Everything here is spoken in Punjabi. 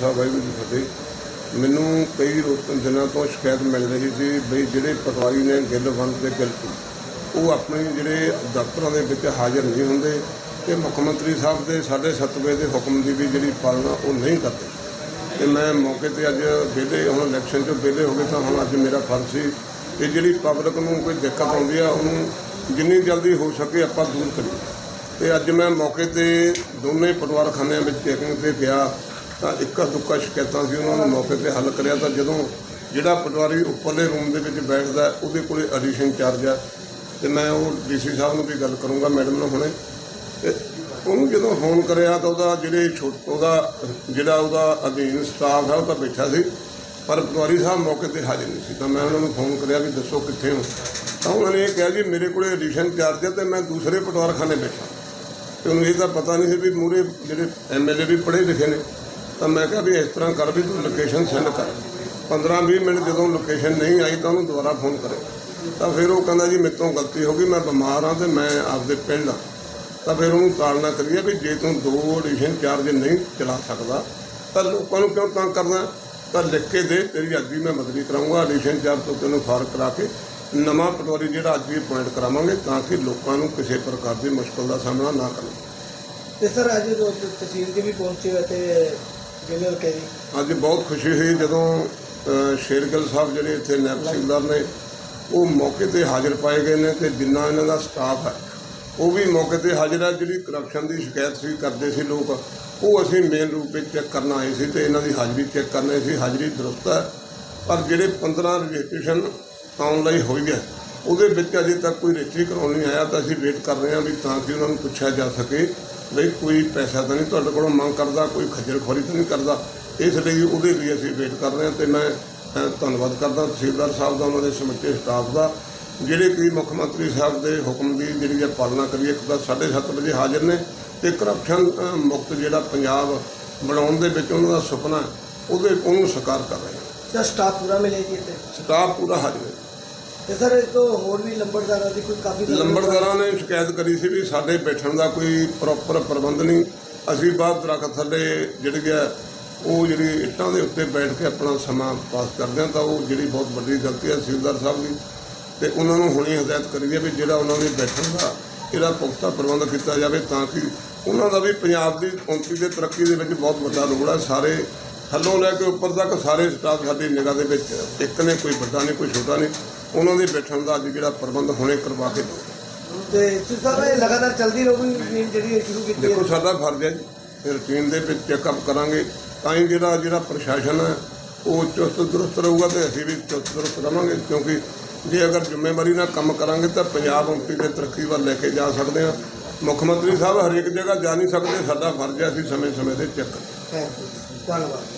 ਖਾਲਸਾ ਵਾਹਿਗੁਰੂ ਜੀ ਫਤਿਹ। ਮੈਨੂੰ ਕਈ ਰੋ- ਦਿਨਾਂ ਤੋਂ ਸ਼ਿਕਾਇਤ ਮਿਲ ਰਹੀ ਸੀ ਬਈ ਜਿਹੜੇ ਪਟਵਾਰੀ ਨੇ ਗਿੱਲ ਵੰਡ ਤੇ ਗਿੱਲ ਟੂ ਉਹ ਆਪਣੇ ਜਿਹੜੇ ਦਫ਼ਤਰਾਂ ਦੇ ਵਿੱਚ ਹਾਜ਼ਰ ਨਹੀਂ ਹੁੰਦੇ ਤੇ ਮੁੱਖ ਮੰਤਰੀ ਸਾਹਿਬ ਦੇ 7:30 ਵਜੇ ਦੇ ਹੁਕਮ ਦੀ ਵੀ ਜਿਹੜੀ ਪਾਲਣਾ ਉਹ ਨਹੀਂ ਕਰਦੇ। ਤੇ ਮੈਂ ਮੌਕੇ ਤੇ ਅੱਜ ਵਿਹਲੇ, ਹੁਣ ਇਲੈਕਸ਼ਨ 'ਚੋਂ ਵਿਹਲੇ ਹੋ ਗਏ ਤਾਂ ਹੁਣ ਅੱਜ ਮੇਰਾ ਫਰਜ਼ ਸੀ ਕਿ ਜਿਹੜੀ ਪਬਲਿਕ ਨੂੰ ਕੋਈ ਦਿੱਕਤ ਆਉਂਦੀ ਆ, ਉਹਨੂੰ ਜਿੰਨੀ ਜਲਦੀ ਹੋ ਸਕੇ ਆਪਾਂ ਦੂਰ ਕਰੀਏ। ਤੇ ਅੱਜ ਮੈਂ ਮੌਕੇ ਤੇ ਦੋਨੇ ਪਟਵਾਰਖਾਨਿਆਂ ਵਿੱਚ ਚੈਕਿੰਗ ਤੇ ਗਿਆ। ਤਾਂ ਇੱਕਾ ਦੁੱਕਾ ਸ਼ਿਕਾਇਤਾਂ ਸੀ, ਉਹਨਾਂ ਨੂੰ ਮੌਕੇ ਤੇ ਹੱਲ ਕਰਿਆ ਤਾਂ ਜਦੋਂ ਜਿਹੜਾ ਪਟਵਾਰੀ ਉੱਪਰਲੇ ਰੂਮ ਦੇ ਵਿੱਚ ਬੈਠਦਾ, ਉਹਦੇ ਕੋਲੇ ਐਡੀਸ਼ਨ ਚਾਰਜ ਆ। ਤੇ ਮੈਂ ਉਹ ਡੀਸੀ ਸਾਹਿਬ ਨੂੰ ਵੀ ਗੱਲ ਕਰੂੰਗਾ, ਮੈਡਮ ਨਾਲ ਹੁਣੇ। ਤੇ ਉਹਨੂੰ ਜਦੋਂ ਫੋਨ ਕਰਿਆ ਤਾਂ ਉਹਦਾ ਜਿਹੜੇ ਛੋਟ ਉਹਦਾ, ਜਿਹੜਾ ਉਹਦਾ ਅਧੀਨ ਸਟਾਫ ਹੈ ਉਹ ਤਾਂ ਬੈਠਾ ਸੀ। ਪਰ ਪਟਵਾਰੀ ਸਾਹਿਬ ਮੌਕੇ ਤੇ ਹਾਜ਼ਰ ਨਹੀਂ ਸੀ, ਤਾਂ ਮੈਂ ਉਹਨਾਂ ਨੂੰ ਫੋਨ ਕਰਿਆ ਵੀ ਦੱਸੋ ਕਿੱਥੇ ਹੋ। ਤਾਂ ਉਹਨਾਂ ਨੇ ਇਹ ਕਿਹਾ ਜੀ, ਮੇਰੇ ਕੋਲੇ ਐਡੀਸ਼ਨ ਚਾਰਜ ਹੈ ਤੇ ਮੈਂ ਦੂਸਰੇ ਪਟਵਾਰਖਾਨੇ ਬੈਠਾ। ਤੇ ਉਹਨੂੰ ਇਹ ਤਾਂ ਪਤਾ ਨਹੀਂ ਸੀ ਵੀ ਮੂਰੇ ਜਿਹੜੇ ਐਮਐਲਏ ਵੀ ਪੜ੍ਹੇ ਲਿਖੇ ਨੇ ਤਾਂ ਮੈਂ ਕਿਹਾ ਵੀ ਇਸ ਤਰ੍ਹਾਂ ਕਰ ਵੀ ਤੂੰ ਲੋਕੇਸ਼ਨ ਸੈਂਡ ਕਰ। 15-20 ਮਿੰਟ ਜਦੋਂ ਲੋਕੇਸ਼ਨ ਨਹੀਂ ਆਈ ਤਾਂ ਉਹਨੂੰ ਦੁਬਾਰਾ ਫੋਨ ਕਰੇ ਤਾਂ ਫਿਰ ਉਹ ਕਹਿੰਦਾ ਜੀ ਮੇਰੇ ਤੋਂ ਗਲਤੀ ਹੋ ਗਈ, ਮੈਂ ਬਿਮਾਰ ਹਾਂ ਤੇ ਮੈਂ ਆਪਦੇ ਪਿੰਡ ਹਾਂ। ਤਾਂ ਫਿਰ ਉਹਨੂੰ ਤਾੜਨਾ ਕਰੀਏ ਵੀ ਜੇ ਤੂੰ ਦੋ ਐਡੀਸ਼ਨ ਚਾਰਜ ਨਹੀਂ ਚਲਾ ਸਕਦਾ, ਤਾਂ ਲੋਕਾਂ ਨੂੰ ਕਿਉਂ ਤੰਗ ਕਰਦਾ ਤਾਂ ਲਿਖ ਕੇ ਦੇ, ਤੇਰੀ ਅੱਜ ਵੀ ਮੈਂ ਬਦਲੀ ਕਰਾਉਂਗਾ ਐਡੀਸ਼ਨ ਚਾਰਜ ਤੋਂ ਤੈਨੂੰ ਫਾਰਕ ਕਰਾ ਕੇ ਨਵਾਂ ਪਟਵਾਰੀ ਜਿਹੜਾ ਅੱਜ ਵੀ ਅਪਾਇੰਟ ਕਰਾਵਾਂਗੇ, ਤਾਂ ਕਿ ਲੋਕਾਂ ਨੂੰ ਕਿਸੇ ਪ੍ਰਕਾਰ ਦੀ ਮੁਸ਼ਕਲ ਦਾ ਸਾਹਮਣਾ ਨਾ ਕਰਨਾ। ਤੇ ਸਰ, ਅੱਜ ਤਹਿਸੀਲ ਦੇ ਵੀ ਪਹੁੰਚੇ ਤੇ ਜ਼ਿਲ੍ਹੇ ਅੱਜ ਬਹੁਤ ਖੁਸ਼ੀ ਹੋਈ ਜਦੋਂ ਅ, ਸ਼ੇਰਗਿੱਲ ਸਾਹਿਬ ਜਿਹੜੇ ਇੱਥੇ ਨਾਇਬ ਤਹਿਸੀਲਦਾਰ ਨੇ ਉਹ ਮੌਕੇ ਤੇ ਹਾਜ਼ਰ ਪਾਏ ਗਏ ਨੇ ਤੇ ਜਿੰਨਾ ਇਹਨਾਂ ਦਾ ਸਟਾਫ ਹੈ ਉਹ ਵੀ ਮੌਕੇ ਤੇ ਹਾਜ਼ਰ ਹੈ। ਜਿਹੜੀ ਕਰਪਸ਼ਨ ਦੀ ਸ਼ਿਕਾਇਤ ਸੀ ਕਰਦੇ ਸੀ ਲੋਕ ਉਹ ਅਸੀਂ ਮੇਨ ਰੂਪ ਵਿੱਚ ਚੈੱਕ ਕਰਨ ਆਏ ਸੀ ਤੇ ਇਹਨਾਂ ਦੀ ਹਾਜ਼ਰੀ ਚੈੱਕ ਕਰਨੀ ਸੀ। ਹਾਜ਼ਰੀ ਦਰੁਸਤ ਹੈ ਪਰ ਜਿਹੜੇ 15 ਰਜਿਸਟ੍ਰੇਸ਼ਨ ਆਨਲਾਈਨ ਹੋਈ ਹੈ ਉਹਦੇ ਵਿੱਚ ਅਜੇ ਤੱਕ ਕੋਈ ਰਜਿਸਟਰੀ ਕਰਾਉਣ ਨਹੀਂ ਆਇਆ ਤਾਂ ਅਸੀਂ ਵੇਟ ਕਰ ਰਹੇ ਹਾਂ ਵੀ ਤਾਂ ਕਿ ਉਹਨਾਂ ਨੂੰ ਪੁੱਛਿਆ ਜਾ ਸਕੇ। ਵੀ ਕੋਈ ਪੈਸਾ ਤਾਂ ਨਹੀਂ ਤੁਹਾਡੇ ਕੋਲੋਂ ਮੰਗ ਕਰਦਾ ਕੋਈ ਖੱਜਲ ਖੁਆਰੀ ਤਾਂ ਨਹੀਂ ਕਰਦਾ। ਇਸ ਲਈ ਉਹਦੇ ਲਈ ਅਸੀਂ ਵੇਟ ਕਰ ਰਹੇ ਹਾਂ ਤੇ ਮੈਂ ਧੰਨਵਾਦ ਕਰਦਾ ਤਹਿਸੀਲਦਾਰ ਸਾਹਿਬ ਦਾ ਉਹਨਾਂ ਦੇ ਸਮੁੱਚੇ ਸਟਾਫ ਦਾ। ਜਿਹੜੇ ਕਿ ਮੁੱਖ ਮੰਤਰੀ ਸਾਹਿਬ ਦੇ ਹੁਕਮ ਦੀ ਜਿਹੜੀ ਹੈ ਪਾਲਣਾ ਕਰੀਏ ਇੱਕ ਤਾਂ 7:30 ਵਜੇ ਹਾਜ਼ਰ ਨੇ ਤੇ ਕਰਪਸ਼ਨ ਮੁਕਤ ਜਿਹੜਾ ਪੰਜਾਬ ਬਣਾਉਣ ਦੇ ਵਿੱਚ ਉਹਨਾਂ ਦਾ ਸੁਪਨਾ ਉਹਦੇ ਉਹਨੂੰ ਸਾਕਾਰ ਕਰ ਰਹੇ ਹਾਂ। ਸਟਾਫ ਪੂਰਾ ਮਿਲੇ ਜੀ ਇੱਥੇ? ਸਟਾਫ ਪੂਰਾ ਹਾਜ਼ਰ ਹੈ। ਤੇ ਸਰ, ਇਹ ਤੋਂ ਹੋਰ ਵੀ ਲੰਬੜਦਾਰਾਂ ਦੀ ਕੋਈ ਕਾਫੀ ਲੰਬੜਦਾਰਾਂ ਨੇ ਸ਼ਿਕਾਇਤ ਕਰੀ ਸੀ ਵੀ ਸਾਡੇ ਬੈਠਣ ਦਾ ਕੋਈ ਪ੍ਰੋਪਰ ਪ੍ਰਬੰਧ ਨਹੀਂ। ਅਸੀਂ ਬਾਹਰ ਦਰਖਤ ਥੱਲੇ ਜਿਹੜੇ ਗਿਆ ਉਹ ਜਿਹੜੀ ਇੱਟਾਂ ਦੇ ਉੱਤੇ ਬੈਠ ਕੇ ਆਪਣਾ ਸਮਾਂ ਪਾਸ ਕਰਦੇ ਹਾਂ ਤਾਂ ਉਹ ਜਿਹੜੀ ਬਹੁਤ ਵੱਡੀ ਗਲਤੀ ਹੈ ਤਹਿਸੀਲਦਾਰ ਸਾਹਿਬ ਦੀ। ਤੇ ਉਹਨਾਂ ਨੂੰ ਹੁਣੇ ਹਦਾਇਤ ਕਰੀ ਹੈ ਵੀ ਜਿਹੜਾ ਉਹਨਾਂ ਦੇ ਬੈਠਣ ਦਾ ਇਹਦਾ ਪੁਖਤਾ ਪ੍ਰਬੰਧ ਕੀਤਾ ਜਾਵੇ ਤਾਂ ਕਿ ਉਹਨਾਂ ਦਾ ਵੀ ਪੰਜਾਬ ਦੀ ਉન્નਤੀ ਦੇ ਤਰੱਕੀ ਦੇ ਵਿੱਚ ਬਹੁਤ ਵੱਡਾ ਰੋਲ ਹੈ ਸਾਰੇ ਥੱਲੋਂ ਲੈ ਕੇ ਉੱਪਰ ਤੱਕ ਸਾਰੇ ਸਟਾਫ ਸਾਡੀ ਨਿਗਾਹ ਦੇ ਵਿੱਚ ਇੱਕ ਨੇ ਕੋਈ ਵੱਡਾ ਨਹੀਂ ਕੋਈ ਛੋਟਾ ਨਹੀਂ। ਉਹਨਾਂ ਦੇ ਬੈਠਣ ਦਾ ਅੱਜ ਜਿਹੜਾ ਪ੍ਰਬੰਧ ਹੁਣੇ ਕਰਵਾ ਕੇ ਦਿਓ। ਤੇ ਸਰ ਇਹ ਲਗਾਤਾਰ ਚੱਲਦੀ ਰਹੂਗੀ ਜਿਹੜੀ ਸ਼ੁਰੂ ਕੀਤੀ ਦੇਖੋ ਸਾਡਾ ਫਰਜ਼ ਹੈ ਜੀ ਫਿਰ ਰੂਟੀਨ ਦੇ ਵਿੱਚ ਚੈੱਕਅਪ ਕਰਾਂਗੇ। ਤਾਂ ਹੀ ਜਿਹੜਾ ਜਿਹੜਾ ਪ੍ਰਸ਼ਾਸਨ ਹੈ ਉਹ ਚੁਸਤ ਦਰੁਸਤ ਰਹੂਗਾ ਤੇ ਅਸੀਂ ਵੀ ਚੁਸਤ ਦਰੁਸਤ ਰਵਾਂਗੇ। ਕਿਉਂਕਿ ਜੇ ਅਗਰ ਜ਼ਿੰਮੇਵਾਰੀ ਨਾਲ ਕੰਮ ਕਰਾਂਗੇ ਤਾਂ ਪੰਜਾਬ ਉન્નਤੀ ਦੇ ਤਰੱਕੀ ਵੱਲ ਲੈ ਕੇ ਜਾ ਸਕਦੇ ਹਾਂ। ਮੁੱਖ ਮੰਤਰੀ ਸਾਹਿਬ ਹਰੇਕ ਜਗ੍ਹਾ ਜਾ ਨਹੀਂ ਸਕਦੇ। ਸਾਡਾ ਫਰਜ਼ ਹੈ ਅਸੀਂ ਸਮੇਂ ਸਮੇਂ ਦੇ ਚੈੱਕ ਧੰਨਵਾਦ।